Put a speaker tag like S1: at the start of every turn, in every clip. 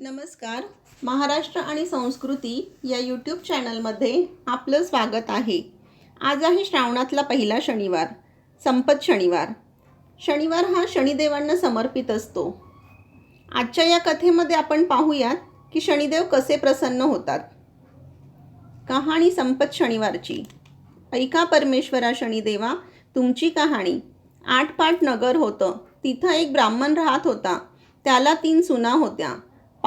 S1: नमस्कार. महाराष्ट्र आणि संस्कृती या यूट्यूब चॅनलमध्ये आपलं स्वागत आहे. आज आहे श्रावणातला पहिला शनिवार संपत शनिवार. शनिवार हा शनिदेवांना समर्पित असतो. आजच्या या कथेमध्ये आपण पाहूयात की शनिदेव कसे प्रसन्न होतात. कहाणी संपत शनिवारची. ऐका परमेश्वरा शनिदेवा तुमची कहाणी. आठपाठ नगर होतं. तिथं एक ब्राह्मण राहत होता. त्याला तीन सुना होत्या.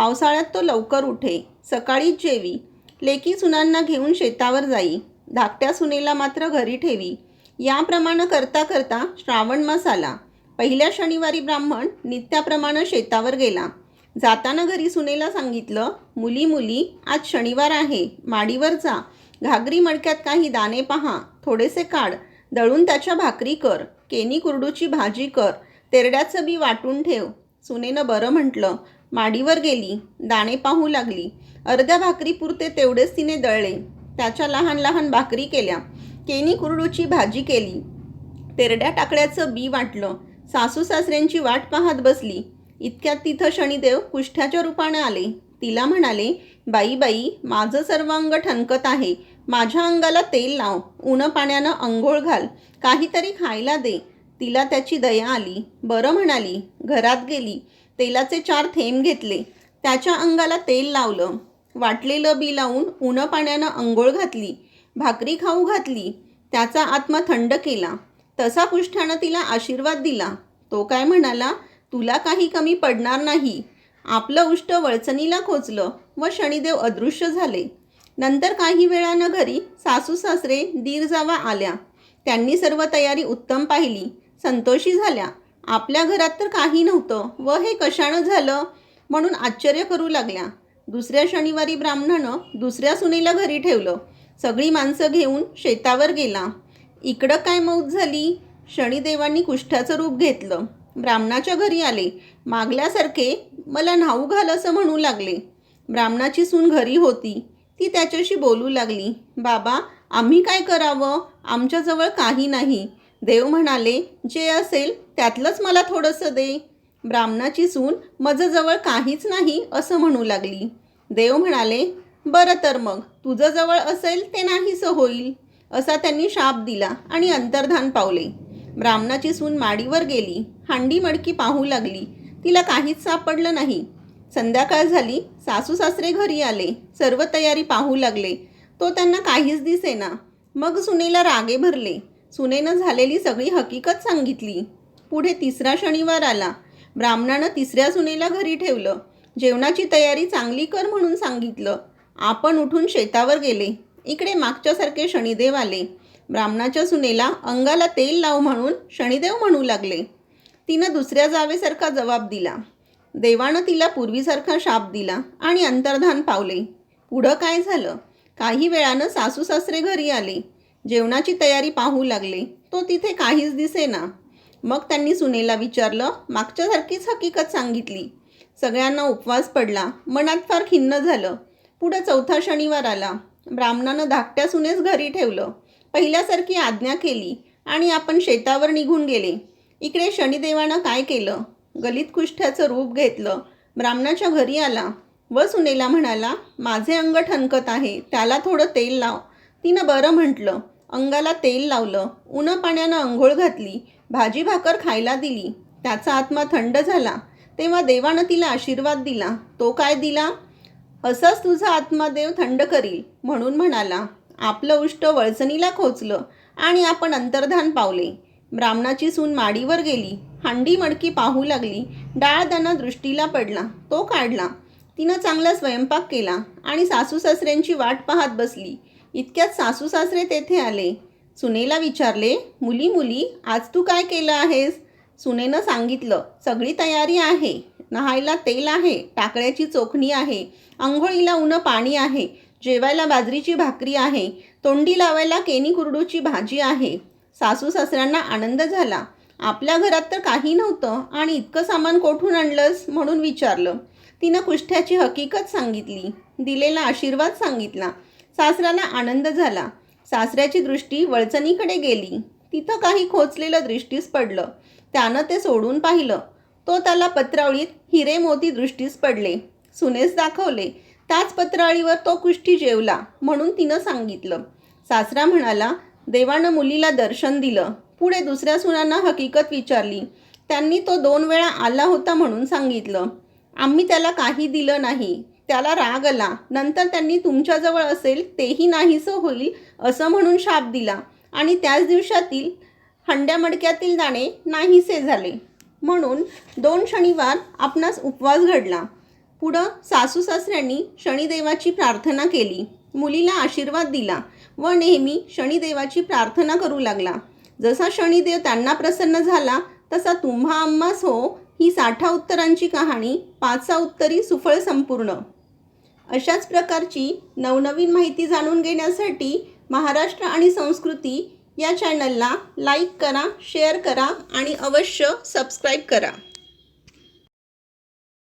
S1: पावसाळ्यात तो लवकर उठे सकाळीच जेवी लेकी सुनांना घेऊन शेतावर जाई धाकट्या सुनेला मात्र घरी ठेवी. याप्रमाणे करता करता श्रावण मास आला. पहिल्या शनिवारी ब्राह्मण नित्याप्रमाणे शेतावर गेला. जाताना घरी सुनेला सांगितलं मुली मुली आज शनिवार आहे माडीवर जा. घागरी मडक्यात काही दाणे पहा थोडेसे काढ. दळून त्याच्या भाकरी कर. केनी कुरडूची भाजी कर. तेरड्याचं बी वाटून ठेव. सुनेनं बरं म्हटलं. माडीवर गेली दाणे पाहू लागली. अर्ध्या भाकरीपुरते तेवढेच तिने दळले. त्याच्या लहान लहान भाकरी केल्या. केनी कुरडूची भाजी केली. तेरड्या टाकड्याचं बी वाटलं. सासू सासऱ्यांची वाट पाहत बसली. इतक्यात तिथं शनिदेव कुष्ठ्याच्या रूपाने आले. तिला म्हणाले बाई बाई माझं सर्व अंग ठणकत आहे. माझ्या अंगाला तेल लाव. उन्ह पाण्यानं अंघोळ घाल. काहीतरी खायला दे. तिला त्याची दया आली. बरं म्हणाली घरात गेली. तेलाचे चार थेंब घेतले. त्याच्या अंगाला तेल लावलं. वाटलेलं बी लावून उन्ह पाण्यानं अंघोळ घातली. भाकरी खाऊ घातली. त्याचा आत्मा थंड केला. तसा कुष्ठानं तिला आशीर्वाद दिला. तो काय म्हणाला तुला काही कमी पडणार नाही. आपलं उष्ट वळचणीला खोचलं व शनिदेव अदृश्य झाले. नंतर काही वेळानं घरी सासू सासरे दीर जावा आल्या. त्यांनी सर्व तयारी उत्तम पाहिली. संतोषी झाल्या. आपल्या घरात तर काही नव्हतं व हे कशानं झालं म्हणून आश्चर्य करू लागल्या. दुसऱ्या शनिवारी ब्राह्मणानं दुसऱ्या सुनेला घरी ठेवलं. सगळी माणसं घेऊन शेतावर गेला. इकडं काय मौत झाली? शनिदेवांनी कुष्ठाचं रूप घेतलं. ब्राह्मणाच्या घरी आले. मागल्यासारखे मला न्हाऊ घाल असं म्हणू लागले. ब्राह्मणाची सून घरी होती. ती त्याच्याशी बोलू लागली. बाबा आम्ही काय करावं? आमच्याजवळ काही नाही. देव म्हणाले जे असेल त्यातलंच मला थोडंसं दे. ब्राह्मणाची सून माझंजवळ काहीच नाही असं म्हणू लागली. देव म्हणाले बरं तर मग तुझं जवळ असेल ते नाहीसं होईल. असा त्यांनी शाप दिला आणि अंतर्धान पावले. ब्राह्मणाची सून माडीवर गेली. हांडी मडकी पाहू लागली. तिला काहीच सापडलं नाही. संध्याकाळ झाली. सासू सासरे घरी आले. सर्व तयारी पाहू लागले. तो त्यांना काहीच दिसेना. मग सुनेला रागे भरले. सुनेनं झालेली सगळी हकीकत सांगितली. पुढे तिसरा शनिवार आला. ब्राह्मणानं तिसऱ्या सुनेला घरी ठेवलं. जेवणाची तयारी चांगली कर म्हणून सांगितलं. आपण उठून शेतावर गेले. इकडे मागच्यासारखे शनिदेव आले. ब्राह्मणाच्या सुनेला अंगाला तेल लाव म्हणून शनिदेव म्हणू लागले. तिनं दुसऱ्या जावेसारखा जबाब दिला. देवानं तिला पूर्वीसारखा शाप दिला आणि अंतर्धान पावले. पुढं काय झालं? काही वेळानं सासू सासरे घरी आले. जेवणाची तयारी पाहू लागले. तो तिथे काहीच दिसेना. मग त्यांनी सुनेला विचारलं मागच्यासारखीच हकीकत सांगितली. सगळ्यांना उपवास पडला. मनात फार खिन्न झालं. पुढं चौथा शनिवार आला. ब्राह्मणानं धाकट्या सुनेस घरी ठेवलं. पहिल्यासारखी आज्ञा केली आणि आपण शेतावर निघून गेले. इकडे शनिदेवानं काय केलं? गलित कुष्ठ्याचं रूप घेतलं. ब्राह्मणाच्या घरी आला व सुनेला म्हणाला माझे अंग ठणकत आहे. त्याला थोडं तेल लाव. तिनं बरं म्हटलं. अंगाला तेल लावलं. उन्हा पाण्यानं अंघोळ घातली. भाजी भाकर खायला दिली. त्याचा आत्मा थंड झाला. तेव्हा देवानं तिला आशीर्वाद दिला. तो काय दिला? असाच तुझा आत्मादेव थंड करील म्हणून म्हणाला. आपलं उष्ट वळसणीला खोचलं आणि आपण अंतर्धान पावले. ब्राह्मणाची सून माडीवर गेली. हांडी मडकी पाहू लागली. डाळ त्यांना दृष्टीला पडला. तो काढला. तिनं चांगला स्वयंपाक केला आणि सासू सासऱ्यांची वाट पाहत बसली. इतक्यात सासू सासरे तेथे आले. सुनेला विचारले मुली मुली आज तू काय केलं आहेस? सुनेनं सांगितलं सगळी तयारी आहे. नहायला तेल आहे टाकळ्याची चोखणी आहे आंघोळीला उनं पाणी आहे जेवायला बाजरीची भाकरी आहे तोंडी लावायला केनी कुरडूची भाजी आहे. सासू सासऱ्यांना आनंद झाला. आपल्या घरात तर काही नव्हतं आणि इतकं सामान कोठून आणलंस? म्हणून विचारलं. तिनं कुष्ठ्याची हकीकत सांगितली. दिलेला आशीर्वाद सांगितला. सासऱ्याला आनंद झाला. सासऱ्याची दृष्टी वळचणीकडे गेली. तिथं काही खोचलेलं दृष्टीस पडलं. त्यानं ते सोडून पाहिलं. तो त्याला पत्रावळीत हिरे मोती दृष्टीस पडले. सुनेस दाखवले त्याच पत्रावळीवर तो कुष्ठी जेवला म्हणून तिनं सांगितलं. सासरा म्हणाला देवानं मुलीला दर्शन दिलं. पुढे दुसऱ्या सुनांना हकीकत विचारली. त्यांनी तो दोन वेळा आला होता म्हणून सांगितलं. आम्ही त्याला काही दिलं नाही. त्याला राग आला. नंतर त्यांनी तुमच्याजवळ असेल तेही नाहीसं होईल असं म्हणून शाप दिला. आणि त्याच दिवसातील हंड्या मडक्यातील दाणे नाहीसे झाले. म्हणून दोन शनिवार आपणास उपवास घडला. पुढं सासू सासऱ्यांनी शनिदेवाची प्रार्थना केली. मुलीला आशीर्वाद दिला व नेहमी शनिदेवाची प्रार्थना करू लागला. जसा शनिदेव त्यांना प्रसन्न झाला तसा तुम्हा आम्हास हो ही साठा उत्तरांची कहाणी पाचसा उत्तरी सुफळ संपूर्ण. अशाच प्रकारची नवनवीन माहिती जाणून घेण्यासाठी महाराष्ट्र आणि संस्कृती या चॅनलला लाईक करा शेअर करा आणि अवश्य सबस्क्राईब करा.